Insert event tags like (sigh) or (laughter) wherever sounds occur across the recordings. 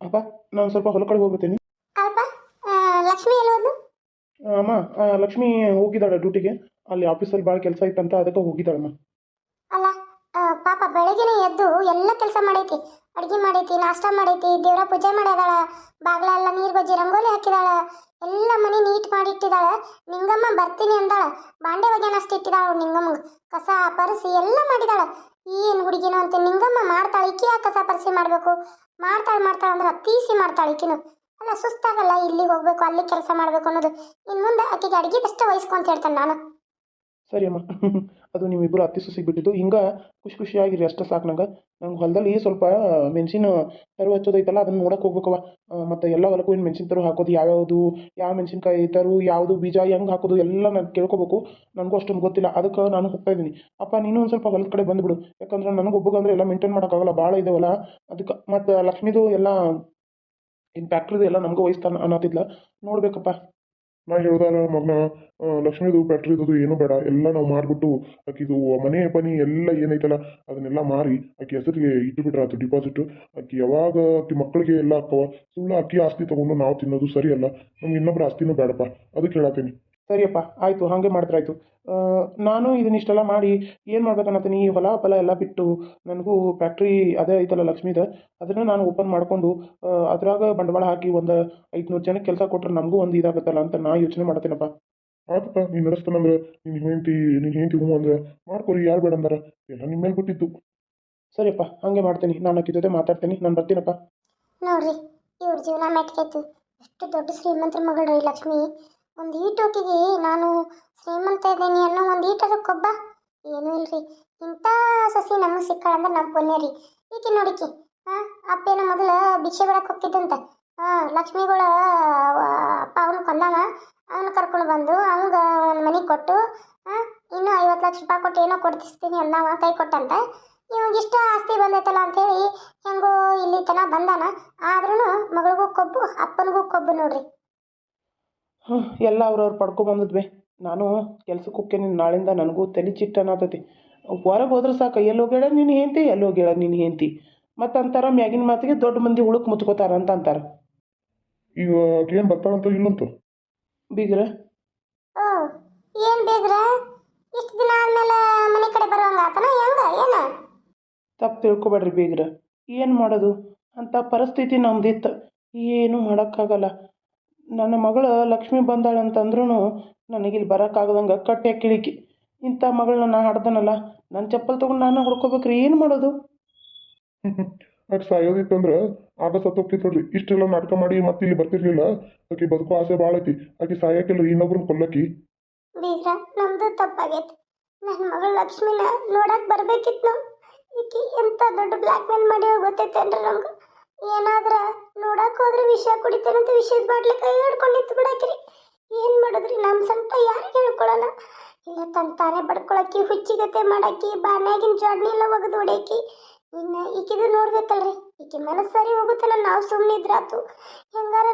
ಅಪ್ಪ ನಾನು ಸ್ವಲ್ಪ ಹೊಲ ಕಡೆ ಹೋಗ್ಬಿಡ್ತೀನಿ ಅಪ್ಪ ಲಕ್ಷ್ಮಿ ಎಲ್ಲಿ ಹೋದ್ಲು? ಅಮ್ಮ ಲಕ್ಷ್ಮಿ ಹೋಗಿದ್ದಾಳೆ ಡ್ಯೂಟಿಗೆ. ಅಲ್ಲಿ ಆಫೀಸಲ್ಲಿ ಭಾಳ ಕೆಲಸ ಇತ್ತಂತ ಅದಕ್ಕೆ ಹೋಗಿದ್ದಾಳಮ್ಮ ಅಲ್ಲ ಪಾಪ ಬೆಳಗ್ಗೆನೆ ಎದ್ದು ಎಲ್ಲ ಕೆಲಸ ಮಾಡೈತಿ. ಅಡುಗೆ ಮಾಡೈತಿ ನಾಷ್ಟ ಮಾಡೈತಿ ದೇವರ ಪೂಜೆ ಮಾಡ್ಯದಾಳ ಬಾಗ್ಲ ಎಲ್ಲ ನೀರು ಬಜ್ಜಿ ರಂಗೋಲಿ ಹಾಕಿದಾಳ ಎಲ್ಲ ಮನೆ ನೀಟ್ ಮಾಡಿ ಇಟ್ಟಿದಾಳ. ನಿಂಗಮ್ಮ ಬರ್ತೀನಿ ಅಂದಾಳ. ಬಾಂಡೆ ಒಗ್ಯಾನ ಅಷ್ಟು ಇಟ್ಟಿದಾಳ ನಿಂಗಮ್ಮ ಕಸ ಪರಿಸಿ ಎಲ್ಲ ಮಾಡಿದಾಳ ಏನು ಹುಡುಗಿನೋ ಅಂತ ನಿಂಗಮ್ಮ ಮಾಡ್ತಾಳೆ ಈಕಿ ಯಾಕೆ ಕಸ ಮಾಡಬೇಕು. ಮಾಡ್ತಾಳೆ ಮಾಡ್ತಾಳೆ ಅಂದ್ರೆ ತೀಸಿ ಮಾಡ್ತಾಳೆ ಈಕಿನು. ಅಲ್ಲ, ಸುಸ್ತಾಗಲ್ಲ ಇಲ್ಲಿ ಹೋಗ್ಬೇಕು, ಅಲ್ಲಿ ಕೆಲಸ ಮಾಡ್ಬೇಕು ಅನ್ನೋದು. ಇನ್ನು ಮುಂದೆ ಆಕೆಗೆ ಅಡುಗೆದಷ್ಟೇ ವಹಿಸ್ಕೊಂತ ಹೇಳ್ತಾನೆ ನಾನು. ಸರಿ ಅಮ್ಮ. (laughs) ಅದು ನಿಮ್ಮಿಬ್ಬರು ಅತ್ತಿ ಸೊಸಿಗೆ ಬಿಟ್ಟಿದ್ದು. ಹಿಂಗೆ ಖುಷಿ ಖುಷಿಯಾಗಿರಿ ಅಷ್ಟೇ ಸಾಕು ನಂಗೆ. ನಂಗೆ ಹೊಲದಲ್ಲಿ ಸ್ವಲ್ಪ ಮೆಣಸಿನ ತರು ಹಚ್ಚೋದೈತಲ್ಲ, ಅದನ್ನು ನೋಡಕ್ಕೆ ಹೋಗ್ಬೇಕವ ಮತ್ತು ಎಲ್ಲ ಹೊಲಕ್ಕೂ ಏನು ಮೆಣಸಿನ ತರು ಹಾಕೋದು, ಯಾವ್ಯಾವುದು, ಯಾವ ಮೆಣಸಿನ್ಕಾಯಿ ತರು, ಯಾವುದು ಬೀಜ, ಹೆಂಗೆ ಹಾಕೋದು ಎಲ್ಲ ನಾನು ಕೇಳ್ಕೊಬೇಕು. ನನಗೂ ಅಷ್ಟೊಂದು ಗೊತ್ತಿಲ್ಲ, ಅದಕ್ಕೆ ನಾನು ಹೋಗ್ತಾ ಇದ್ದೀನಿ. ಅಪ್ಪ, ನೀನು ಒಂದು ಸ್ವಲ್ಪ ಹೊಲದ ಕಡೆ ಬಂದುಬಿಡು ಯಾಕಂದ್ರೆ ನನಗೆ ಒಬ್ಬಗಂದ್ರೆ ಎಲ್ಲ ಮೇಂಟೈನ್ ಮಾಡೋಕ್ಕಾಗಲ್ಲ ಭಾಳ ಇದಾವಲ್ಲ. ಅದಕ್ಕೆ ಮತ್ತು ಲಕ್ಷ್ಮಿದು ಎಲ್ಲ ಇನ್ನು ಫ್ಯಾಕ್ಟ್ರಿದು ಎಲ್ಲ ನಮಗೂ ವಹಿಸ್ತಾನೆ ಅನ್ನತ್ತಿದ್ಲ ನೋಡ್ಬೇಕಪ್ಪ. ನಾ ಹೇಳ್ದಾಗ ಮಗ್ನ ಲಕ್ಷ್ಮೀದು ಫ್ಯಾಕ್ಟ್ರಿದು ಏನು ಬೇಡ. ಎಲ್ಲ ನಾವು ಮಾರ್ಬಿಟ್ಟು ಆಕಿದು ಮನೆ ಪನಿ ಎಲ್ಲ ಏನೈತಲ್ಲ, ಅದನ್ನೆಲ್ಲ ಮಾರಿ ಆಕಿ ಹೆಸರಿಗೆ ಇಟ್ಟು ಬಿಟ್ರೆ ಆತು ಡಿಪಾಸಿಟ್ ಆಕಿ ಯಾವಾಗ ಆಕಿ ಮಕ್ಕಳಿಗೆ ಎಲ್ಲ ಅಕ್ಕವ ಸುಳ್ಳು ಅಕ್ಕಿ ಆಸ್ತಿ ತಗೊಂಡು ನಾವು ತಿನ್ನೋದು ಸರಿಯಲ್ಲ. ನಮ್ಗೆ ಇನ್ನೊಬ್ರ ಆಸ್ತಿನೂ ಬೇಡಪ್ಪ. ಅದಕ್ಕೆ ಹೇಳತ್ತೀನಿ. ಸರಿಯಪ್ಪ, ಆಯಿತು, ಹಾಗೆ ಮಾಡಿದ್ರಾಯ್ತು ನಾನು ನಾನು ಇದನ್ನಿಷ್ಟೆಲ್ಲ ಮಾಡಿ ಏನು ಮಾಡ್ಬೇಕನ್ನತ್ತೀನಿ ಈ ಹೊಲ ಫಲ ಎಲ್ಲ ಬಿಟ್ಟು ನನಗೂ ಫ್ಯಾಕ್ಟ್ರಿ ಅದೇ ಐತಲ್ಲ ಲಕ್ಷ್ಮೀದ, ಅದನ್ನು ನಾನು ಓಪನ್ ಮಾಡಿಕೊಂಡು ಅದ್ರಾಗ ಬಂಡವಾಳ ಹಾಕಿ ಒಂದು ಐದುನೂರು ಜನಕ್ಕೆ ಕೆಲಸ ಕೊಟ್ಟರೆ ನಮಗೂ ಒಂದು ಇದಾಗುತ್ತಲ್ಲ ಅಂತ ನಾ ಯೋಚನೆ ಮಾಡ್ತೀನಪ್ಪ. ಆತಪ್ಪ ನೀನು ನಡೆಸ್ತಾನಂದ್ರೆ ನಿನ್ನ ಹೆಂಡತಿ ನಿನ್ನ ಹೆಂಡತಿ ಹ್ಞೂ ಅಂದ್ರೆ ಮಾಡ್ಕೊರಿ, ಯಾರು ಬೇಡ ಅಂದ್ರೆ? ಎಲ್ಲ ನಿಮ್ಮ ಮೇಲೆ ಬಿಟ್ಟಿತ್ತು ಸರಿಯಪ್ಪ, ಹಾಗೆ ಮಾಡ್ತೀನಿ. ನಾನು ಅಕ್ಕಿ ಜೊತೆ ಮಾತಾಡ್ತೀನಿ. ನಾನು ಬರ್ತೀನಪ್ಪ. ನೋಡ್ರಿ, ಇವ್ರ ಜೀವನ ಮೆಟ್ಕೈತು ಎಷ್ಟು ದೊಡ್ಡ ಶ್ರೀಮಂತರ ಮಗಳು ಲಕ್ಷ್ಮಿ. ಒಂದು ಈಟೋಕಿಗೆ ನಾನು ಶ್ರೀಮಂತ ಇದ್ದೀನಿ ಅನ್ನೋ ಒಂದು ಈಟರ ಕೊಬ್ಬ. ಏನೂ ಇಲ್ರಿ. ಇಂಥ ಸಸಿ ನಮಗೆ ಸಿಕ್ಕಾಳಂದ್ರೆ ನಮ್ಮ ಪುಣ್ಯ ರೀ. ಈಕೆ ನೋಡಿಕಿ ಹಾಂ ಅಪ್ಪೇನ ಮೊದಲು ಭಿಕ್ಷೆ ಬಿಡಕ್ಕೆ ಹೋಗ್ತಿದ್ದಂತೆ. ಹಾಂ ಲಕ್ಷ್ಮಿಗಳ ಅಪ್ಪ ಅವನು ಕೊಂದಾವ ಅವನು ಕರ್ಕೊಂಡು ಬಂದು ಅವಂಗ ಒಂದು ಮನೆ ಕೊಟ್ಟು ಹಾಂ ಇನ್ನೂ ಐವತ್ತು ಲಕ್ಷ ರೂಪಾಯಿ ಕೊಟ್ಟು ಏನೋ ಕೊಡ್ತಿಸ್ತೀನಿ ಅಂದವ, ಕೈ ಕೊಟ್ಟಂತ. ಇವಾಗ ಆಸ್ತಿ ಬಂದೈತಲ್ಲ ಅಂಥೇಳಿ ಹೆಂಗೋ ಇಲ್ಲಿ ತನಕ ಬಂದಾನ. ಆದ್ರೂ ಮಗಳಿಗೂ ಕೊಬ್ಬು, ಅಪ್ಪನಿಗೂ ಕೊಬ್ಬು ನೋಡ್ರಿ. ಎಲ್ಲ ಅವ್ರವ್ರು ಪಡ್ಕೊಂಬಂದಿದ್ವಿ. ನಾನು ಕೆಲ್ಸಕ್ಕೆ ಹೋಗ್ತೇನೆ ನಾಳಿಂದ ನನಗೂ ತಲೆ ಚಿಟ್ಟ ಅನ್ನತೈತಿ ಹೊರಗೆ ಹೋದ್ರೆ ಸಾಕು ಎಲ್ಲಿ ಹೋಗ್ಯಾಳ? ನಿನ್ನ ಹೆಂಡ್ತಿ? ಎಲ್ಲಿ ಹೋಗ್ಯಾಳ ನಿನ್ನ ಹೆಂಡ್ತಿ? ಮತ್ತು ಅಂತಾರ ಮ್ಯಾಗಿನ ಮಾತಿಗೆ ದೊಡ್ಡ ಮಂದಿ ಉಳುಕ್ ಮುಚ್ಕೋತಾರ ಅಂತ ಅಂತಾರೆ. ಈಗ ಏನು ಬರ್ತಾಳಂತ ಇಲ್ಲಂತ? ಬೀಗ್ರ? ಓ ಏನ್ ಬೇಗ್ರ? ಇಷ್ಟು ದಿನ ಆದ್ಮೇಲೆ ಮನೆ ಕಡೆ ಬರುವಂಗ ಆತನ? ಹೆಂಗ? ಏನ? ತಪ್ಪು ತಿಳ್ಕೊಬೇಡ್ರಿ ಬೀಗ್ರ. ಏನು ಮಾಡೋದು? ಅಂತ ಪರಿಸ್ಥಿತಿ ನಮ್ದಿತ್ತು. ಏನೂ ಮಾಡೋಕ್ಕಾಗಲ್ಲ. ನನ್ನ ಮಗಳು ಲಕ್ಷ್ಮಿ ಬಂದಾಳೆ ಅಂತಂದ್ರೂ ನನಗಿಲ್ಲಿ ಬರೋಕ್ಕಾಗದಂಗೆ ಕಟ್ಟೆ ಕಿಳಿಕಿ. ಇಂಥ ಮಗಳನ್ನ ನಾನು ಹಾಡ್ದನಲ್ಲ ನನ್ನ ಚಪ್ಪಲ್ ತೊಗೊಂಡು ನಾನು ಹೊಡ್ಕೋಬೇಕ್ರಿ ಏನು ಮಾಡೋದು? (laughs) ಆಕೆ ಸಾಯೋದಿತ್ತಂದ್ರೆ ಆಗ ಸತ್ತೋಗ್ತಿತ್ತು ನೋಡ್ರಿ. ಇಷ್ಟೆಲ್ಲ ನಾಟಕ ಮಾಡಿ ಮತ್ತೆ ಇಲ್ಲಿ ಬರ್ತಿರ್ಲಿಲ್ಲ. ಆಕೆ ಬದುಕು ಆಸೆ ಭಾಳ ಐತಿ. ಆಕೆ ಸಾಯಕ್ಕೆಲ್ಲ ಇನ್ನೊಬ್ರನ್ನ ಕೊಲ್ಲಕ್ಕಿ. ಬೀಗ್ರ ನಮ್ದು ತಪ್ಪಾಗೈತಿ. ನನ್ನ ಮಗಳು ಲಕ್ಷ್ಮಿನ ನೋಡಕ್ ಬರ್ಬೇಕಿತ್ತು ನಾವು ಈಕಿ ಎಂತ ದೊಡ್ಡ ಬ್ಲ್ಯಾಕ್ ಮೇಲ್ ಮಾಡಿ ಗೊತ್ತೈತೇನ್ರಿ ನಮ್ಗೆ? ಏನಾದ್ರ ನೋಡಕ್ ಹೋದ್ರೆ ವಿಷ ಕುಡಿತೇನಂತ ವಿಷದ ಬಾಟ್ಲಿ ಕೈ ಹಿಡ್ಕೊಂಡಿತ್ತು ಬಿಡಕ್ರಿ. ಏನ್ ಮಾಡಿದ್ರಿ? ನಮ್ಮ ಸಂಕಟ ಯಾರಿಗೆ ಹೇಳ್ಕೊಳಲ್ಲ ಇಲ್ಲ ತನ್ ತಾನೇ ಬಡ್ಕೊಳಕ್ಕಿ, ಹುಚ್ಚಿಗತೆ ಮಾಡಾಕಿ, ಬಾಣ್ಯಾಗಿನ ಜಾಡ್ನಿ ಎಲ್ಲ ಒಗೆದು ಹೊಡ್ಯಾಕಿ. ಇನ್ನ ಈಕಿದು ನೋಡ್ಬೇಕಲ್ರಿ. ಈಕೆ ಮನಸ್ಸು ಸರಿ ಹೋಗುತ್ತಲ್ಲ, ನಾವು ಸುಮ್ಮನೆ ಇದ್ರಾತು. ಹೆಂಗಾರ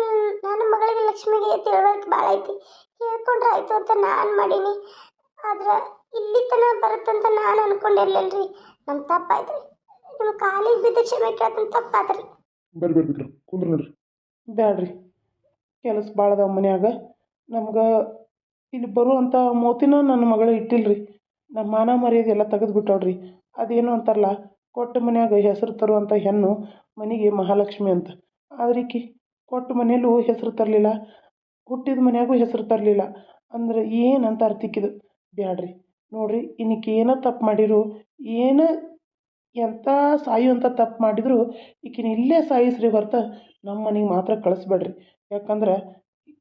ನನ್ನ ಮಗಳಿಗೆ ಲಕ್ಷ್ಮಿಗೆ ತಿಳುವಳಿಕೆ ಭಾಳ ಐತಿ. ಹೇಳ್ಕೊಂಡ್ರೆ ಆಯ್ತು ಅಂತ ನಾನು ಮಾಡೀನಿ. ಆದ್ರೆ ಇಲ್ಲಿ ತನ ಬರುತ್ತಂತ ನಾನು ಅನ್ಕೊಂಡಿರ್ಲಿಲ್ರಿ. ನಮ್ಮ ತಪ್ಪಾಯ್ತ್ರಿ. ನಿಮ್ಮ ಕಾಲಿಗೆ ಬಿದ್ದ ಕ್ಷಮೆ ಕೇಳ್ತಾನೆ ತಪ್ಪಾದ್ರಿ ಬರ್ರಿ ಬರ್ರಿ ಬಿಕ್ರ ಕುಂದ್ರ ನೋಡ್ರಿ. ಬ್ಯಾಡ್ರಿ. ಕೆಲಸ ಭಾಳ ಅದಾವ ಮನ್ಯಾಗ. ನಮ್ಗೆ ಇಲ್ಲಿ ಬರುವಂಥ ಮೋತಿನ ನನ್ನ ಮಗಳು ಇಟ್ಟಿಲ್ರಿ. ನಮ್ಮ ಮಾನ ಮರ್ಯಾದೆ ಎಲ್ಲ ತೆಗೆದು ಬಿಟ್ಟವ್ರಿ. ಅದೇನು ಅಂತಾರಲ್ಲ, ಕೊಟ್ಟ ಮನ್ಯಾಗ ಹೆಸರು ತರುವಂಥ ಹೆಣ್ಣು ಮನೆಗೆ ಮಹಾಲಕ್ಷ್ಮಿ ಅಂತ. ಆದ್ರೆ ಈಕಿ ಕೊಟ್ಟ ಮನೆಯಲ್ಲೂ ಹೆಸರು ತರಲಿಲ್ಲ, ಹುಟ್ಟಿದ ಮನ್ಯಾಗೂ ಹೆಸರು ತರಲಿಲ್ಲ. ಅಂದ್ರೆ ಏನಂತ ಅರ್ತಿಕ್ಕಿದು ಬ್ಯಾಡ್ರಿ. ನೋಡ್ರಿ ಇನ್ನಿಕ್ಕೆ ಏನೋ ತಪ್ಪು ಮಾಡಿರು, ಏನೋ ಎಂಥ ಸಾಯುವಂಥ ತಪ್ಪು ಮಾಡಿದರೂ, ಈಕಿನ ಇಲ್ಲೇ ಸಾಯಿಸ್ರಿ ಹೊರತು ನಮ್ಮ ಮನೆಗೆ ಮಾತ್ರ ಕಳಿಸ್ಬೇಡ್ರಿ. ಯಾಕಂದ್ರೆ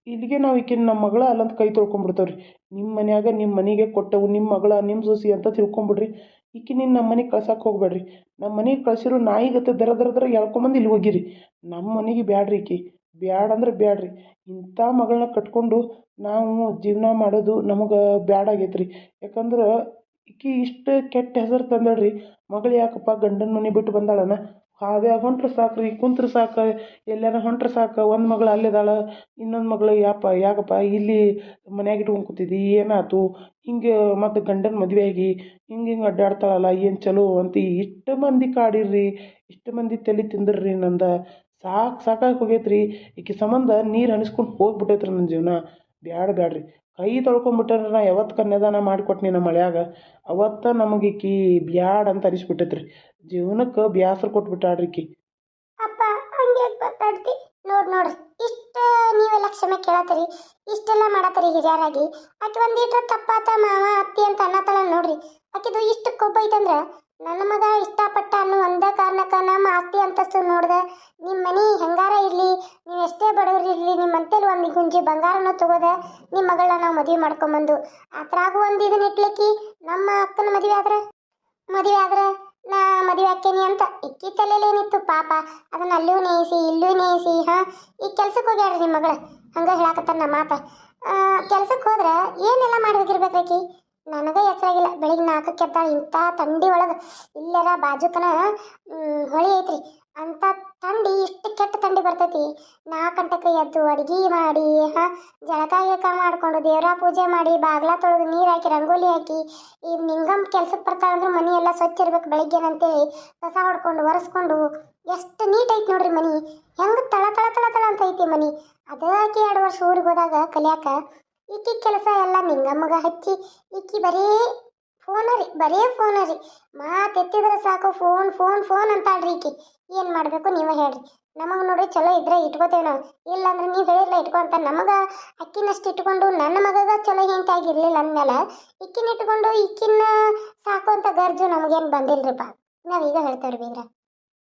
ಇಲ್ಲಿಗೆ ನಾವು ಈಕಿನ ನಮ್ಮ ಮಗಳ ಅಲ್ಲಂತ ಕೈ ತೊಳ್ಕೊಂಬಿಡ್ತೇವೆ ರೀ ನಿಮ್ಮ ಮನ್ಯಾಗ ನಿಮ್ಮ ಮನೆಗೆ ಕೊಟ್ಟವು ನಿಮ್ಮ ಮಗಳ ನಿಮ್ಮ ಸೊಸಿ ಅಂತ ತಿಳ್ಕೊಂಬಿಡ್ರಿ ಈಕಿನ ನಮ್ಮ ಮನೆಗೆ ಕಳ್ಸಕ್ಕೆ ಹೋಗ್ಬೇಡ್ರಿ. ನಮ್ಮ ಮನೆಗೆ ಕಳ್ಸಿರೋ ನಾಯಿಗತ್ತೆ ದರ ದರ ದರ ಎಳ್ಕೊಂಬಂದು ಇಲ್ಲಿ ಹೋಗಿರಿ. ನಮ್ಮ ಮನೆಗೆ ಬ್ಯಾಡ್ರಿ ಈಕಿ. ಬ್ಯಾಡ ಅಂದ್ರೆ ಬ್ಯಾಡ್ರಿ. ಇಂಥ ಮಗಳನ್ನ ಕಟ್ಕೊಂಡು ನಾವು ಜೀವನ ಮಾಡೋದು ನಮಗೆ ಬ್ಯಾಡಾಗೈತ್ರಿ ಯಾಕಂದ್ರೆ ಈಕಿ ಇಷ್ಟು ಕೆಟ್ಟ ಹೆಸರು ತಂದಳ್ರಿ. ಮಗಳು ಯಾಕಪ್ಪ ಗಂಡನ ಮನೆ ಬಿಟ್ಟು ಬಂದಾಳನ? ಹಾದಿಯಾಗ ಹೊಂಟ್ರೆ ಸಾಕು ರೀ ಕುಂತ್ರೆ ಸಾಕು, ಎಲ್ಲಾರ ಹೊಂಟ್ರೆ ಸಾಕು. ಒಂದು ಮಗಳು ಅಲ್ಲಿದಾಳ, ಇನ್ನೊಂದು ಮಗಳು ಯಾಪ, ಯಾಕಪ್ಪ ಇಲ್ಲಿ ಮನ್ಯಾಗ ಇಟ್ಕೊಂಡು ಕೂತಿದ್ದಿ ಏನಾಯ್ತು ಹಿಂಗೆ ಮತ್ತು ಗಂಡನ ಮದುವೆ ಆಗಿ ಹಿಂಗೆ ಹಿಂಗೆ ಅಡ್ಡಾಡ್ತಾಳಲ್ಲ, ಏನು ಚಲೋ ಅಂತ ಇಷ್ಟು ಮಂದಿ ಕಾಡಿರ್ರಿ, ಇಷ್ಟು ಮಂದಿ ತಲೆ ತಿಂದ್ರಿ ನಂದು. ಸಾಕು ಸಾಕಾಗಿ ಹೋಗೈತೆ ರೀ ಈಕಿ ಸಂಬಂಧ ನೀರು ಹನಿಸ್ಕೊಂಡು ಹೋಗ್ಬಿಟ್ಟೈತೆ ರೀ ನನ್ನ ಜೀವನ. ಬ್ಯಾಡ ಬ್ಯಾಡ್ರಿ. ಕೈ ತೊಳ್ಕೊಂಬಿಟ್ಟರೆ ನಾ ಯಾವತ್ತು ಕನ್ಯಾದಾನ ಮಾಡಿಕೊಟ್ನಿ ನಮ್ಮ ಮಳ್ಯಾಗ. ಅವತ್ತು ನಮಗೆ ಈಕಿ ಬ್ಯಾಡ ಅಂತ ಅನಿಸ್ಬಿಟ್ಟೈತೆ ಜೀವನಕ್ಕೆ ಬ್ಯಾಸರ ಕೊಟ್ಬಿಟ್ಟಾಳ್ರಿ ಈಕಿ. ಅಪ್ಪ, ಹಂಗೆ ಮಾತಾಡ್ತಿ? ನೋಡ್ ನೋಡ್ರಿ ಇಷ್ಟ ನೀವೆಲ್ಲ ಕ್ಷಮೆ ಕೇಳತ್ತೀರಿ, ಇಷ್ಟೆಲ್ಲ ಮಾಡತ್ತೀರಿ ಹಿರಿಯರಾಗಿ. ಆಕೆ ಒಂದೀಟ್ರ ತಪ್ಪಾತ ಮಾವ, ಅತ್ತಿ ಅಂತ ಅನ್ನತ್ತಳ ನೋಡ್ರಿ. ಆಕಿದು ಇಷ್ಟು ಐತಂದ್ರ ನನ್ನ ಮಗ ಇಷ್ಟಪಟ್ಟ ಅನ್ನೋ ಒಂದೇ ಕಾರಣಕ್ಕ ನಮ್ಮ ಆಸ್ತಿ ಅಂತಸ್ತು ನೋಡ್ದೆ ನಿಮ್ಮ ಮನೆ ಹೆಂಗಾರ ಇರಲಿ? ನೀವು ಎಷ್ಟೇ ಬಡವ್ರು ಇರಲಿ ನಿಮ್ಮ ಅಂತೇಲಿ ಒಂದು ಗುಂಜಿ ಬಂಗಾರನ ತಗೋದೆ ನಿಮ್ಮ ಮಗಳನ್ನ ನಾವು ಮದುವೆ ಮಾಡ್ಕೊಂಬಂದು. ಆತ್ರಾಗು ಒಂದು ಇದನ್ನ ಇಟ್ಲಿಕ್ಕಿ, ನಮ್ಮ ಅಕ್ಕನ ಮದುವೆ ಆದ್ರೆ? ಮದುವೆ ಆದ್ರೆ? ನಾ ಮದುವೆ ಹಾಕೇನಿ ಅಂತ. ಇಕ್ಕಿ ತಲೆಯಲ್ಲಿ ಏನಿತ್ತು ಪಾಪ, ಅದನ್ನ ಅಲ್ಲೂ ನೇಯಿಸಿ, ಇಲ್ಲೂ ನೇಯಿಸಿ, ಹಾ? ಈ ಕೆಲ್ಸಕ್ಕೆ ಹೋಗ್ಯಾಡ್ರಿ ನಿಮ್ಮ ಮಗಳು. ಹಂಗ ಹೇಳಕತ್ತಾರ ನಮ್ಮ ಮಾತ ಕೆಲ್ಸಕ್ಕೆ ಹೋದ್ರೆ ಏನೆಲ್ಲ ಮಾಡಿ ಹೋಗಿರ್ಬೇಕ್ರಿ ನನಗೆ ಎಚ್ಚರಾಗಿಲ್ಲ ಬೆಳಿಗ್ಗೆ ನಾಲ್ಕಕ್ಕೆ ಎದ್ದಾಳ ಇಂಥ ಥಂಡಿ ಒಳಗೆ ಇಲ್ಲರ ಬಾಜುಕನ ಹೊಳಿ ಐತ್ರಿ. ಅಂಥ ಥಂಡಿ ಇಷ್ಟು ಕೆಟ್ಟ ಥಂಡಿ ಬರ್ತೈತಿ. ನಾಲ್ಕು ಗಂಟೆಗೆ ಎದ್ದು ಅಡುಗೆ ಮಾಡಿ, ಹಾ ಜಳಕ ಗಿಳಕ ಮಾಡ್ಕೊಂಡು ದೇವರ ಪೂಜೆ ಮಾಡಿ, ಬಾಗ್ಲ ತೊಳೆದು ನೀರು ಹಾಕಿ, ರಂಗೋಲಿ ಹಾಕಿ, ಈ ನಿಂಗಮ್ ಕೆಲ್ಸಕ್ಕೆ ಬರ್ತಾಳಂದ್ರೆ ಮನೆ ಎಲ್ಲ ಸ್ವಚ್ಛ ಇರ್ಬೇಕು ಬೆಳಿಗ್ಗೆ ಅಂತೇಳಿ ಕಸ ಹೊಡ್ಕೊಂಡು, ಒರೆಸ್ಕೊಂಡು, ಎಷ್ಟು ನೀಟ್ ಐತಿ ನೋಡ್ರಿ ಮನಿ. ಹೆಂಗ್ ತಳ ತಳ ತಳ ತಳ ಅಂತ ಐತಿ ಮನಿ. ಅದಕ್ಕೆ ಎರಡು ವರ್ಷ ಊರಿಗೆ ಹೋದಾಗ ಕಲಿಯಾಕ ಈಕಿ ಕೆಲಸ ಎಲ್ಲ ನಿಂಗಮ್ಮಗ ಹಚ್ಚಿ ಈಕಿ ಬರೀ ಫೋನ ರೀ ಬರೀ ಫೋನ ರೀ. ಮಾತೆತ್ತಿದ್ರೆ ಸಾಕು ಫೋನ್ ಫೋನ್ ಫೋನ್ ಅಂತಾಳ್ರಿ ಈಕಿ. ಏನು ಮಾಡಬೇಕು ನೀವೇ ಹೇಳ್ರಿ. ನಮಗೆ ನೋಡ್ರಿ ಚಲೋ ಇದ್ರೆ ಇಟ್ಕೋತೇವೆ ನಾವು. ಇಲ್ಲಾಂದ್ರೆ ನೀವು ಹೇಳಿಲ್ಲ ಇಟ್ಕೊ ಅಂತ ನಮಗೆ ಅಕ್ಕಿನಷ್ಟು ಇಟ್ಕೊಂಡು ನನ್ನ ಮಗಗ ಚಲೋ ಹೆಂಗೆ ಆಗಿರಲಿಲ್ಲ ಅಂದಮೇಲೆ ಇಕ್ಕಿನ ಇಟ್ಕೊಂಡು ಇಕ್ಕಿನ ಸಾಕು ಅಂತ ಗರ್ಜು ನಮಗೇನು ಬಂದಿಲ್ರಿಪ್ಪ ನಾವೀಗ ಹೇಳ್ತೇವ್ರಿ ಬೀಗ್ರ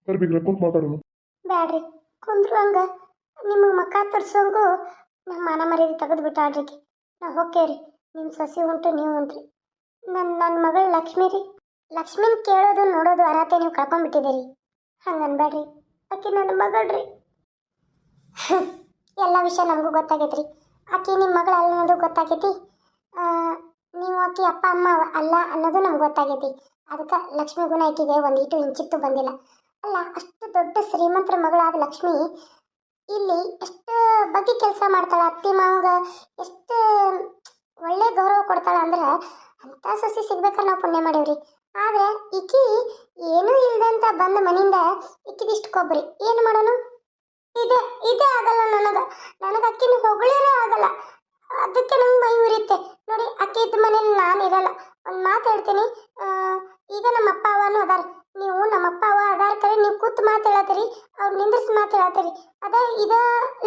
ಸರ್ ಬೀಗ್ರ ಕುಂತ್ ಮಾತಾಡೋಣ ಬ್ಯಾಡ್ರಿ ಕುಂದ್ರು ಹಂಗ. ನಿಮಗೆ ಮಕ್ಕ ತರ್ಸೋಂಗು ನಮ್ಮ ಮನ ಮರ್ಯಾದೆ ತೆಗೆದು ಬಿಟ್ಟಾಡ್ರಿ ನಾ ರೀ. ನಿಮ್ಮ ಸಸಿ ಉಂಟು, ನೀವು ಉಂಟ್ರಿ. ನನ್ನ ನನ್ನ ಮಗಳು ಲಕ್ಷ್ಮಿ ರೀ. ಲಕ್ಷ್ಮಿನ ಕೇಳೋದು, ನೋಡೋದು ಅರ್ಹತೆ ನೀವು ಕಳ್ಕೊಂಡ್ಬಿಟ್ಟಿದ್ದೀರಿ ಹಂಗೆ ಅನ್ಬೇಡ್ರಿ ಆಕೆ ನನ್ನ ಮಗಳ್ರಿ (laughs) ಎಲ್ಲ ವಿಷಯ ನಮಗೂ ಗೊತ್ತಾಗೈತ್ರಿ. ಆಕೆ ನಿಮ್ಮ ಮಗಳು ಅಲ್ಲ ಅನ್ನೋದು ಗೊತ್ತಾಗೈತಿ. ನೀವು ಆಕೆ ಅಪ್ಪ, ಅಮ್ಮ ಅಲ್ಲ ಅನ್ನೋದು ನಮ್ಗೆ ಗೊತ್ತಾಗೈತಿ. ಅದಕ್ಕೆ ಲಕ್ಷ್ಮಿ ಗುಣ ಆಕೆಗೆ ಒಂದು ಇಟ್ಟು ಇಂಚಿತ್ತು ಬಂದಿಲ್ಲ. ಅಲ್ಲ, ಅಷ್ಟು ದೊಡ್ಡ ಶ್ರೀಮಂತರ ಮಗಳಾದ ಲಕ್ಷ್ಮಿ ಇಲ್ಲಿ ಎಷ್ಟು ಬಗ್ಗೆ ಕೆಲಸ ಮಾಡ್ತಾಳೆ ಅತ್ತಿ ಮಾವಗ, ಎಷ್ಟು ಒಳ್ಳೆ ಗೌರವ ಕೊಡ್ತಾಳೆ ಅಂದ್ರೆ ಅಂತ ಸಸಿ ಸಿಗ್ಬೇಕಾದ್ರೆ ನಾವು ಪುಣ್ಯ ಮಾಡೇವ್ರಿ. ಆದ್ರೆ ಈಕಿ ಏನೂ ಇಲ್ದಂತ ಬಂದ ಮನಿಂದ ಇಕ್ಕಿದಿಷ್ಟು ಕೊಬ್ಬರಿ. ಏನು ಮಾಡೋಣ ಇದೆ, ಇದೇ ಆಗಲ್ಲ ನನಗೆ. ನನಗೆ ಅಕ್ಕಿನ ಹೊಗಳಿರೇ ಆಗಲ್ಲ. ಅದಕ್ಕೆ ನಂಗೆ ಮೈ ಉರಿಯುತ್ತೆ. ನೋಡಿ, ಅಕ್ಕಿ ಇದ್ದ ಮನೇಲಿ ನಾನು ಇರಲ್ಲ. ಒಂದು ಮಾತು ಹೇಳ್ತೀನಿ. ಈಗ ನಮ್ಮ ಅಪ್ಪ ಅವನು ಅದಾರ. ನೀವು ನಮ್ಮ ಅಪ್ಪ ಅವ ಅದಾರ ಕರೆ, ನೀವು ಕೂತ್ ಮಾತು ಅವ್ರ ನಿಂದ್ರಿಸಿ ಮಾತು ಹೇಳತ್ತೀರಿ ಅದ ಇದ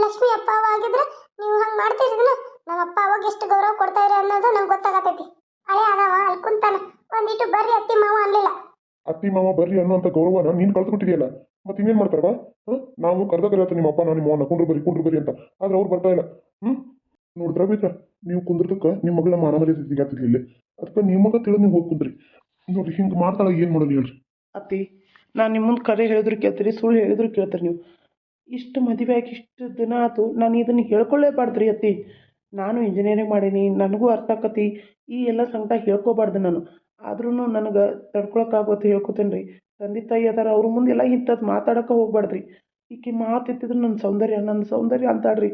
ಲಕ್ಷ್ಮಿ ಅಪ್ಪ ಅವ ಆಗಿದ್ರೆ ನೀವು ಹಂಗೆ ಮಾಡ್ತೀರಿದನ ನಮ್ಮ ಅಪ್ಪ ಅವಾಗ ಎಷ್ಟು ಗೌರವ ಕೊಡ್ತಾ ಇರ ಅನ್ನೋದು ನಂಗೆ ಗೊತ್ತಾಗತೈತಿ. ಹಳೆ ಅದಾವ, ಅಲ್ಲಿ ಕುಂತಾನ. ಒಂದಿಟ್ಟು ಬರ್ರಿ ಅತ್ತಿ ಮಾವ ಅನ್ಲಿಲ್ಲ. ಅತ್ತಿ ಮಾವ ಬರ್ರಿ ಅನ್ನುವಂಥ ಗೌರವನ ನೀನು ಕಳ್ದ್ಬಿಟ್ಟಿದೆಯಲ್ಲ ಮತ್ತೆ ಇನ್ನೇನ್ ಮಾಡ್ತಾರವ ನಾವು ಕರ್ದ ಕರೆಯತ್ತ ನಿಮ್ಮ ಅಪ್ಪ ನಿಮ್ಮ ಕುಂಡ್ರು ಬರಿ ಕುಂಡ್ರು ಬರಿ ಅಂತ. ಆದ್ರೆ ಅವ್ರು ಬರ್ತಾ ಇಲ್ಲ. ಹ್ಞೂ ನೋಡಿದ್ರ ಬೇಕಾ ನೀವು ಕುಂದ್ರದಕ್ಕೆ ನಿಮ್ಮ ಮಗಳ ಮಾನ ಮರ್ಯಾದೆ ಸಿಗಾತಿರ್ಲಿಲ್ಲ ಅದಕ್ಕೆ ನಿಮ್ಮ ಮಗ ತಿಳಿದು ನೀವು ಹೋಗಿ ಕುಂದ್ರಿ. ನೋಡ್ರಿ ಹಿಂಗೆ ಮಾಡ್ತಾಳ ಏನು ಮಾಡೋದು ಹೇಳ್ರಿ. ಅತ್ತಿ ನಾನು ನಿಮ್ಮ ಮುಂದೆ ಕರೆ ಹೇಳಿದ್ರು ಕೇಳ್ತೀರಿ, ಸುಳ್ಳು ಹೇಳಿದ್ರು ಕೇಳ್ತೀರಿ ನೀವು. ಇಷ್ಟು ಮದುವೆ ಆಗಿ ಇಷ್ಟು ದಿನ ಆಯ್ತು ನಾನು ಇದನ್ನು ಹೇಳ್ಕೊಳ್ಳೇಬಾರ್ದು ರೀ ಅತ್ತಿ ನಾನು ಇಂಜಿನಿಯರಿಂಗ್ ಮಾಡೀನಿ, ನನಗೂ ಅರ್ಥ ಆಕತಿ. ಈ ಎಲ್ಲ ಸಂಕಟ ಹೇಳ್ಕೊಬಾರ್ದು ನಾನು. ಆದ್ರೂ ನನಗೆ ತಡ್ಕೊಳಕ್ಕಾಗೋತ್ತು ಹೇಳ್ಕೊತೇನೆ ರೀ ತಂದೆ ತಾಯಿ ಅದಾರ, ಅವ್ರ ಮುಂದೆಲ್ಲ ಇಂಥದ್ದು ಮಾತಾಡೋಕೆ ಹೋಗ್ಬಾರ್ದ್ರಿ. ಈಕೆ ಈಕಿ ಮಾತು ಎತ್ತಿದ್ರೆ ನನ್ನ ಸೌಂದರ್ಯ ನನ್ನ ಸೌಂದರ್ಯ ಅಂತಾಡ್ರಿ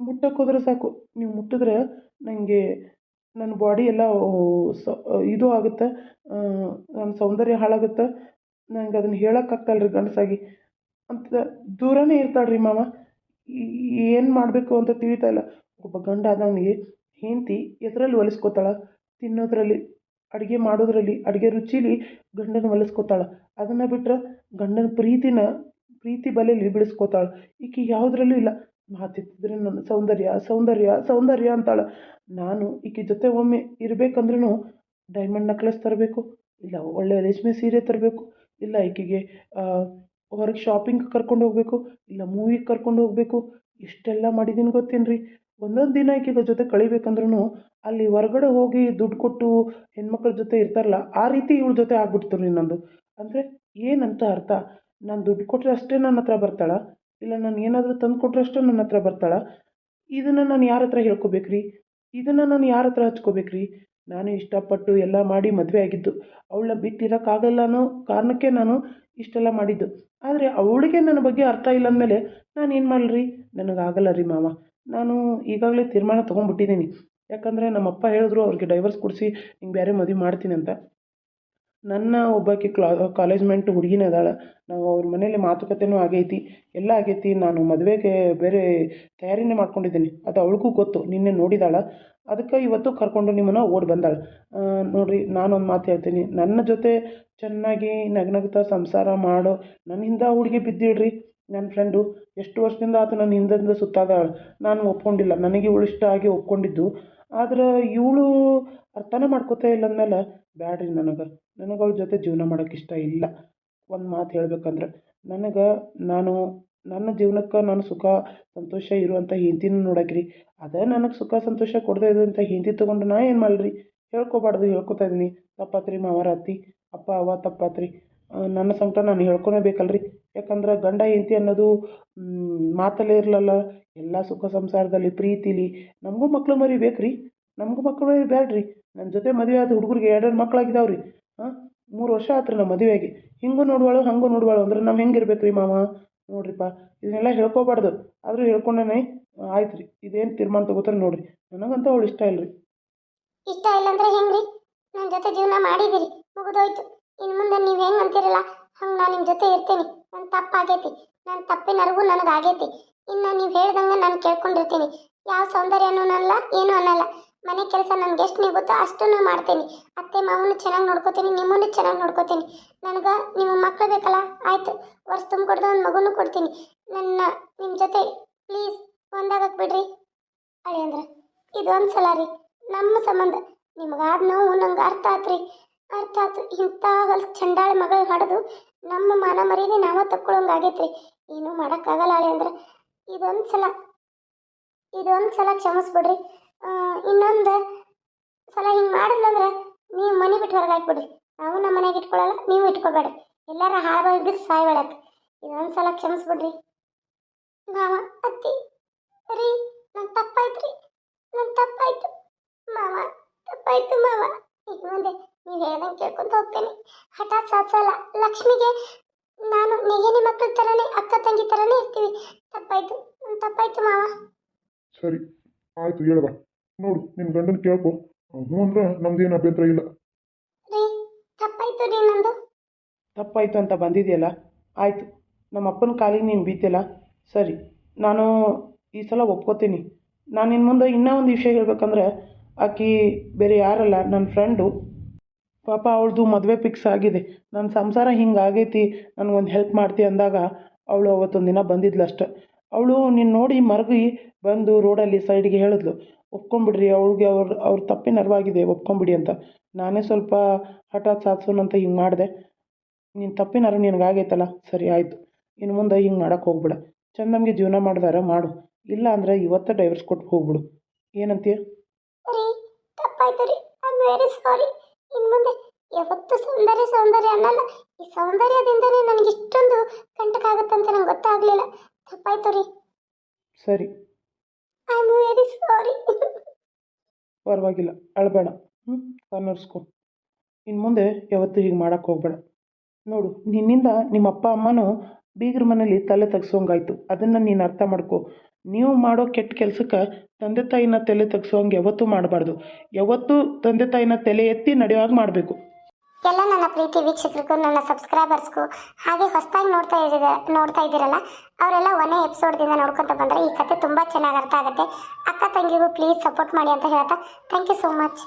ಮುಟ್ಟಕ್ಕೆ ಹೋದ್ರೆ ಸಾಕು. ನೀವು ಮುಟ್ಟಿದ್ರೆ ನನಗೆ ನನ್ನ ಬಾಡಿ ಎಲ್ಲ ಇದು ಆಗುತ್ತೆ. ನನ್ನ ಸೌಂದರ್ಯ ಹಾಳಾಗುತ್ತೆ. ನಂಗೆ ಅದನ್ನು ಹೇಳೋಕ್ಕಾಗ್ತಲ್ಲ ರೀ ಗಂಡಸಾಗಿ. ಅಂತ ದೂರನೇ ಇರ್ತಾಳೆ ರೀ ಮಾವ ಏನು ಮಾಡಬೇಕು ಅಂತ ತಿಳಿತಾ ಇಲ್ಲ. ಒಬ್ಬ ಗಂಡ ಆದವನಿಗೆ ಹೆಂಡತಿ ಎದರಲ್ಲಿ ಒಲಿಸ್ಕೋತಾಳೆ, ತಿನ್ನೋದ್ರಲ್ಲಿ, ಅಡುಗೆ ಮಾಡೋದ್ರಲ್ಲಿ, ಅಡುಗೆ ರುಚಿಲಿ ಗಂಡನ ಒಲಿಸ್ಕೋತಾಳೆ. ಅದನ್ನು ಬಿಟ್ಟರೆ ಗಂಡನ ಪ್ರೀತಿನ, ಪ್ರೀತಿ ಬಲೆಯಲ್ಲಿ ಬಿಡಿಸ್ಕೊತಾಳೆ. ಈಕೆ ಯಾವುದ್ರಲ್ಲೂ ಇಲ್ಲ. ಮಾತೆತ್ತಿದ್ರೆ ನನ್ನ ಸೌಂದರ್ಯ ಸೌಂದರ್ಯ ಸೌಂದರ್ಯ ಅಂತಾಳೆ. ನಾನು ಈಕೆ ಜೊತೆ ಒಮ್ಮೆ ಇರಬೇಕಂದ್ರೂ ಡೈಮಂಡ್ ನಕ್ಲೆಸ್ ತರಬೇಕು, ಇಲ್ಲ ಒಳ್ಳೆ ರೇಷ್ಮೆ ಸೀರೆ ತರಬೇಕು, ಇಲ್ಲ ಈಕೆಗೆ ಹೊರಗೆ ಶಾಪಿಂಗ್ ಕರ್ಕೊಂಡು ಹೋಗಬೇಕು, ಇಲ್ಲ ಮೂವಿಗೆ ಕರ್ಕೊಂಡು ಹೋಗಬೇಕು, ಇಷ್ಟೆಲ್ಲ ಮಾಡಿದ್ದೀನಿ ಗೊತ್ತೇನ್ರಿ? ಒಂದೊಂದು ದಿನ ಈಕೆಗಳ ಜೊತೆ ಕಳಿಬೇಕಂದ್ರೂ ಅಲ್ಲಿ ಹೊರಗಡೆ ಹೋಗಿ ದುಡ್ಡು ಕೊಟ್ಟು ಹೆಣ್ಮಕ್ಳ ಜೊತೆ ಇರ್ತಾರಲ್ಲ, ಆ ರೀತಿ ಇವಳ ಜೊತೆ ಆಗ್ಬಿಡ್ತು ರೀ ಅಂದರೆ ಏನಂತ ಅರ್ಥ? ನಾನು ದುಡ್ಡು ಕೊಟ್ಟರೆ ಅಷ್ಟೇ ನನ್ನ ಹತ್ರ ಬರ್ತಾಳ? ಇಲ್ಲ, ನಾನು ಏನಾದರೂ ತಂದು ಕೊಟ್ಟರೆ ಅಷ್ಟೇ ನನ್ನ ಹತ್ರ ಬರ್ತಾಳ. ಇದನ್ನು ನಾನು ಯಾರ ಹತ್ರ ಹೇಳ್ಕೊಬೇಕು ರೀ ಇದನ್ನು ನಾನು ಯಾರ ಹತ್ರ ಹಚ್ಕೋಬೇಕು ರೀ ನಾನು ಇಷ್ಟಪಟ್ಟು ಎಲ್ಲ ಮಾಡಿ ಮದುವೆ ಆಗಿದ್ದು. ಅವಳನ್ನ ಬಿಟ್ಟಿರೋಕ್ಕಾಗಲ್ಲ ಅನ್ನೋ ಕಾರಣಕ್ಕೆ ನಾನು ಇಷ್ಟೆಲ್ಲ ಮಾಡಿದ್ದು. ಆದರೆ ಅವಳಿಗೆ ನನ್ನ ಬಗ್ಗೆ ಅರ್ಥ ಇಲ್ಲ ಅಂದಮೇಲೆ ನಾನು ಏನು ಮಾಡಲಿ ನನಗಾಗಲ್ಲ ರೀ ಮಾವ. ನಾನು ಈಗಾಗಲೇ ತೀರ್ಮಾನ ತೊಗೊಂಡ್ಬಿಟ್ಟಿದ್ದೀನಿ. ಯಾಕಂದರೆ ನಮ್ಮ ಅಪ್ಪ ಹೇಳಿದ್ರು ಅವ್ರಿಗೆ ಡೈವರ್ಸ್ ಕೊಡಿಸಿ ಹಿಂಗೆ ಬೇರೆ ಮದುವೆ ಮಾಡ್ತೀನಿ ಅಂತ. ನನ್ನ ಒಬ್ಬಾಕಿ ಕ್ಲಾ ಕಾಲೇಜ್ ಮೆಂಟ್ ಹುಡುಗಿನ ಅದಾಳ ನಾವು ಅವ್ರ ಮನೇಲಿ ಮಾತುಕತೆನೂ ಆಗೈತಿ. ಎಲ್ಲ ಆಗೈತಿ. ನಾನು ಮದುವೆಗೆ ಬೇರೆ ತಯಾರಿನೇ ಮಾಡ್ಕೊಂಡಿದ್ದೀನಿ. ಅದು ಅವಳಿಗೂ ಗೊತ್ತು. ನಿನ್ನೆ ನೋಡಿದಾಳ. ಅದಕ್ಕೆ ಇವತ್ತು ಕರ್ಕೊಂಡು ನಿಮ್ಮನ್ನು ಓಡಿ ಬಂದಾಳೆ. ನೋಡಿರಿ, ನಾನೊಂದು ಮಾತು ಹೇಳ್ತೀನಿ. ನನ್ನ ಜೊತೆ ಚೆನ್ನಾಗಿ ನಗ್ನಗ್ತಾ ಸಂಸಾರ ಮಾಡೋ ನನ್ನ ಹಿಂದೆ ಹುಡುಗಿ ಬಿದ್ದಿಡ್ರಿ ನನ್ನ ಫ್ರೆಂಡು ಎಷ್ಟು ವರ್ಷದಿಂದ ಆತು ನನ್ನ ಹಿಂದಿಂದ ಸುತ್ತಾದಾಳೆ. ನಾನು ಒಪ್ಕೊಂಡಿಲ್ಲ. ನನಗೆ ಇವಳು ಇಷ್ಟ ಆಗಿ ಒಪ್ಕೊಂಡಿದ್ದು. ಆದ್ರೆ ಇವಳು ಅರ್ಥನೇ ಮಾಡ್ಕೋತಾ ಇಲ್ಲ ಅಂದಮೇಲೆ ಬ್ಯಾಡ್ರಿ ನನಗೆ. ನನಗೆ ಅವಳ ಜೊತೆ ಜೀವನ ಮಾಡೋಕೆ ಇಷ್ಟ ಇಲ್ಲ. ಒಂದು ಮಾತು ಹೇಳ್ಬೇಕಂದ್ರೆ, ನನಗೆ ನಾನು, ನನ್ನ ಜೀವನಕ್ಕೆ ನಾನು ಸುಖ, ಸಂತೋಷ ಇರುವಂಥ ಹೆಂಡ್ತಿನ ನೋಡಕ್ರಿ. ಅದೇ ನನಗೆ ಸುಖ, ಸಂತೋಷ ಕೊಡದೇ ಇದ್ದಂಥ ಹೆಂಡ್ತಿ ತೊಗೊಂಡು ನಾ ಏನು ಮಾಡಲಿ? ಹೇಳ್ಕೊಬಾರ್ದು, ಹೇಳ್ಕೊತಾ ಇದ್ದೀನಿ ತಪ್ಪಾತ್ರಿ ಮಾವಾರ ಅತ್ತಿ, ಅಪ್ಪ, ಅವ್ವ ತಪ್ಪಾತ್ರಿ. ನನ್ನ ಸಂಕಟ ನಾನು ಹೇಳ್ಕೊಬೇಕಲ್ರಿ ಯಾಕಂದ್ರೆ ಗಂಡ ಹೆಂಡತಿ ಅನ್ನೋದು ಮಾತಲ್ಲೇ ಇರಲಲ್ಲ. ಎಲ್ಲ ಸುಖ ಸಂಸಾರದಲ್ಲಿ ಪ್ರೀತಿಲಿ. ನಮಗೂ ಮಕ್ಳು ಮರಿ ಬೇಕು ರೀ ನಮಗೂ ಮಕ್ಕಳು ಬೇಡ್ರಿ ನನ್ನ ಜೊತೆ ಮದುವೆ ಆದ ಹುಡುಗರಿಗೆ ಎರಡೆರಡು ಮಕ್ಕಳಾಗಿದ್ದಾವ್ರಿ ಹಾಂ? ಮೂರು ವರ್ಷ ಆತ್ರಿ ನಮ್ಮ ಮದುವೆಯಾಗಿ ಹಿಂಗೂ ನೋಡುವಾಳು, ಹಂಗೂ ನೋಡುವಾಳು. ಅಂದ್ರೆ ನಾವು ಹೆಂಗೆ ಇರ್ಬೇಕು ರೀ ಮಾವ? ನೋಡ್ರಿಪ್ಪ. ಇದನ್ನೆಲ್ಲ ಹೇಳ್ಕೋಬಾರ್ದು. ಆದರೂ ಹೇಳ್ಕೊಂಡೇ ಆಯ್ತು ರೀ ಇದೇನು ತೀರ್ಮಾನ ತಗೋತಾರೆ ನೋಡಿರಿ. ನನಗಂತೂ ಅವಳು ಇಷ್ಟ ಇಲ್ಲ ರೀ ಇಷ್ಟ ಇಲ್ಲ ಅಂದ್ರೆ ಹೆಂಗ್ರಿ? ನನ್ನ ಜೊತೆ ಜೀವನ ಮಾಡಿದಿರಿ ಮುಗಿದೋಯ್ತು. ಇನ್ನು ಮುಂದೆ ನೀವು ಹೆಂಗೆ ಅಂತೀರಲ್ಲ? ಹಂಗೆ ನಾನು ನಿಮ್ಮ ಜೊತೆ ಇರ್ತೀನಿ. ನನ್ನ ತಪ್ಪಾಗೈತಿ. ನನ್ನ ತಪ್ಪಿನರಿಗೂ ನನಗಾಗೈತಿ. ಇನ್ನು ನೀವು ಹೇಳ್ದಂಗೆ ನಾನು ಕೇಳ್ಕೊಂಡಿರ್ತೀನಿ. ಯಾವ ಸೌಂದರ್ಯನೂ ಅನ್ನಲ್ಲ, ಏನೂ ಅನ್ನಲ್ಲ. ಮನೆ ಕೆಲಸ ನನಗೆ ಎಷ್ಟು ನಿಗುತ್ತೋ ಅಷ್ಟನ್ನು ಮಾಡ್ತೀನಿ. ಅತ್ತೆ ಮಾವನು ಚೆನ್ನಾಗಿ ನೋಡ್ಕೋತೀನಿ, ನಿಮ್ಮನ್ನು ಚೆನ್ನಾಗಿ ನೋಡ್ಕೋತೀನಿ. ನನಗೆ ನಿಮ್ಮ ಮಕ್ಕಳು ಬೇಕಲ್ಲ? ಆಯಿತು, ವರ್ಷ ತುಂಬಿಕೊಡ್ದು ಒಂದು ಮಗುನೂ ಕೊಡ್ತೀನಿ. ನನ್ನ ನಿಮ್ಮ ಜೊತೆ ಪ್ಲೀಸ್ ಒಂದಾಗಕ್ಕೆ ಬಿಡ್ರಿ. ಅಳಿ ಅಂದ್ರೆ ಇದೊಂದು ಸಲ ರೀ, ನಮ್ಮ ಸಂಬಂಧ. ನಿಮಗಾದ ನೋವು ನಂಗೆ ಅರ್ಥ ಆತ್ರಿ. ಅರ್ಥ ಆತು ಇಂಥ ಚಂಡಾಳ ಮಗಳು ಹಡ್ದು ನಮ್ಮ ಮಾನ ಮರ್ಯಾದೆ ನಾವ ಆಗೈತ್ರಿ. ಏನೂ ಮಾಡೋಕ್ಕಾಗಲ್ಲ ಅಳಿ ಅಂದ್ರೆ. ಇದೊಂದು ಸಲ ಇದೊಂದು ಸಲ ಕ್ಷಮಿಸ್ಬಿಡ್ರಿ. ಇನ್ನೊಂದು ಸಲ ಹಿಂಗೆ ಮಾಡಿದ್ಲಂದ್ರೆ ನೀವು ಮನೆ ಬಿಟ್ಟು ಹೊರಗೆ ಹಾಕ್ಬಿಡ್ರಿ. ನಾವು ನಮ್ಮ ಮನೆಗೆ ಇಟ್ಕೊಳ್ಳಲ್ಲ ನೀವು ಇಟ್ಕೋಬೇಡ ಎಲ್ಲಾರ ಹಾಳಾಗಿದ್ರೆ ಸಾಯ್ಬೇಡಕ್ಕೆ ಇನ್ನೊಂದು ಸಲ ಕ್ಷಮಿಸ್ಬಿಡ್ರಿ. ಮಾವ, ಅತ್ತಿ ರೀ ನನ್ನ ತಪ್ಪಾಯ್ತು ರೀ ನನ್ನ ತಪ್ಪಾಯ್ತು. ಮಾವ ತಪ್ಪಾಯ್ತು ಮಾವ. ಈಗ ಮುಂದೆ ನೀವು ಹೇಳ್ದಂಗೆ ಕೇಳ್ಕೊಂತ ಹೋಗ್ತೇನೆ. ಹಠಾತ್ ಸಾಧಿಸಲ್ಲ ಲಕ್ಷ್ಮಿಗೆ ನಾನು ನೆಗೆನಿ ಮಕ್ಕಳ ಥರನೇ ಅಕ್ಕ ತಂಗಿ ಥರನೇ ಇರ್ತೀವಿ. ತಪ್ಪಾಯ್ತು ನನ್ನ ತಪ್ಪಾಯ್ತು ಮಾವ. ಸರಿ, ಆಯಿತು ಹೇಳವ ನೋಡು ನಿನ್ನ ಗಂಡನ ಕೇಳ್ಕೊ. ಹ್ಞೂ ಅಂದ್ರೆ ನಮ್ದೇನು ಅಭ್ಯಂತರ ಇಲ್ಲ. ರೀ ತಪ್ಪಾಯ್ತು ರೀ ನಂದು. ತಪ್ಪಾಯಿತು ಅಂತ ಬಂದಿದೆಯಲ್ಲ? ಆಯಿತು ನಮ್ಮ ಅಪ್ಪನ ಕಾಲಿಗೆ ನೀನು ಬೀತಿಲ್ಲ. ಸರಿ ನಾನು ಈ ಸಲ ಒಪ್ಕೋತೀನಿ. ನಾನು ನಿನ್ನ ಮುಂದೆ ಇನ್ನೂ ಒಂದು ವಿಷಯ ಹೇಳ್ಬೇಕಂದ್ರೆ ಆಕಿ ಬೇರೆ ಯಾರಲ್ಲ ನನ್ನ ಫ್ರೆಂಡು ಪಾಪ ಅವಳದು ಮದುವೆ ಫಿಕ್ಸ್ ಆಗಿದೆ. ನನ್ನ ಸಂಸಾರ ಹಿಂಗಾಗೈತಿ ನನಗೊಂದು ಹೆಲ್ಪ್ ಮಾಡ್ತಿ ಅಂದಾಗ ಅವಳು ಅವತ್ತೊಂದು ದಿನ ಬಂದಿದ್ಲು ಅಷ್ಟೆ. ಅವಳು ನೀನು ನೋಡಿ ಮರಗಿ ಬಂದು ರೋಡಲ್ಲಿ ಸೈಡ್ಗೆ ಹೇಳಿದ್ಲು. ಒಪ್ಕೊಂಬಿಡ್ರಿ ಅವ್ಳಿಗೆ ಅವ್ರ ಅವ್ರ ತಪ್ಪಿನ ಅರಿವಾಗಿದೆ ಒಪ್ಕೊಂಬಿಡಿ ಅಂತ. ನಾನೇ ಸ್ವಲ್ಪ ಹಠಾತ್ ಸಾಧ್ಸೋಣ ಅಂತ ಹಿಂಗೆ ಮಾಡಿದೆ. ನಿನ್ನ ತಪ್ಪಿನ ಅರಿವು ನಿನಗಾಗೈತಲ್ಲ ಸರಿ ಆಯಿತು. ಇನ್ನು ಮುಂದೆ ಹಿಂಗೆ ಮಾಡೋಕೆ ಹೋಗ್ಬೇಡ. ನಮಗೆ ಜೀವನ ಮಾಡ್ದಾರ ಮಾಡು. ಇಲ್ಲ ಅಂದರೆ ಇವತ್ತೇ ಡೈವರ್ಸ್ ಕೊಟ್ಟು ಹೋಗ್ಬಿಡು. ಏನಂತೀಯ? ರೀ ತಪ್ಪಾಯ್ತು ರೀ. ಐ ವೆರಿ ಸಾರಿ ಇನ್ನು ಮುಂದೆ ಯಾವತ್ತೂ ಸೌಂದರ್ಯ ಸೌಂದರ್ಯ ಅನ್ನಲ್ಲ. ಈ ಸೌಂದರ್ಯದಿಂದನೇ ನನಗೆ ಇಷ್ಟೊಂದು ಕಂಟಕ ಆಗುತ್ತಂತ ನಂಗೆ ಗೊತ್ತಾಗಲಿಲ್ಲ. ತಪ್ಪಾಯ್ತು ರೀ. ಸರಿ. ಐ ವೆರಿ ಸಾರಿ ಪರವಾಗಿಲ್ಲ, ಅಳಬೇಡ. ಹ್ಞೂ ಕನ್ನರ್ಸ್ಕೊ ಇನ್ನು ಮುಂದೆ ಯಾವತ್ತೂ ಹೀಗೆ ಮಾಡೋಕ್ಕೆ ಹೋಗಬೇಡ. ನೋಡು, ನಿನ್ನಿಂದ ನಿಮ್ಮ ಅಪ್ಪ ಅಮ್ಮನೂ ಬೀಗ್ರ ಮನೇಲಿ ತಲೆ ತಗ್ಸೋಂಗಾಯ್ತು. ಅದನ್ನು ನೀನು ಅರ್ಥ ಮಾಡ್ಕೊ. ನೀವು ಮಾಡೋ ಕೆಟ್ಟ ಕೆಲಸಕ್ಕೆ ತಂದೆ ತಾಯಿನ ತಲೆ ತೆಗ್ಸೋಂಗೆ ಯಾವತ್ತೂ ಮಾಡಬಾರ್ದು. ಯಾವತ್ತೂ ತಂದೆ ತಾಯಿನ ತಲೆ ಎತ್ತಿ ನಡೆಯುವಾಗ ಮಾಡಬೇಕು. ಎಲ್ಲ ನನ್ನ ಪ್ರೀತಿ ವೀಕ್ಷಕರಿಗೂ, ನನ್ನ ಸಬ್ಸ್ಕ್ರೈಬರ್ಸ್ಗೂ ಹಾಗೆ ಹೊಸದಾಗಿ ನೋಡ್ತಾ ಇದ್ದೀರ ನೋಡ್ತಾ ಇದ್ದೀರಲ್ಲ, ಅವರೆಲ್ಲ ಒಂದೇ ಎಪಿಸೋಡ್ದಿಂದ ನೋಡ್ಕೊತ ಬಂದರೆ ಈ ಕತೆ ತುಂಬ ಚೆನ್ನಾಗಿ ಅರ್ಥ ಆಗುತ್ತೆ. ಅಕ್ಕ ತಂಗಿಗೂ ಪ್ಲೀಸ್ ಸಪೋರ್ಟ್ ಮಾಡಿ ಅಂತ ಹೇಳ್ತಾ ಥ್ಯಾಂಕ್ ಯು ಸೋ ಮಚ್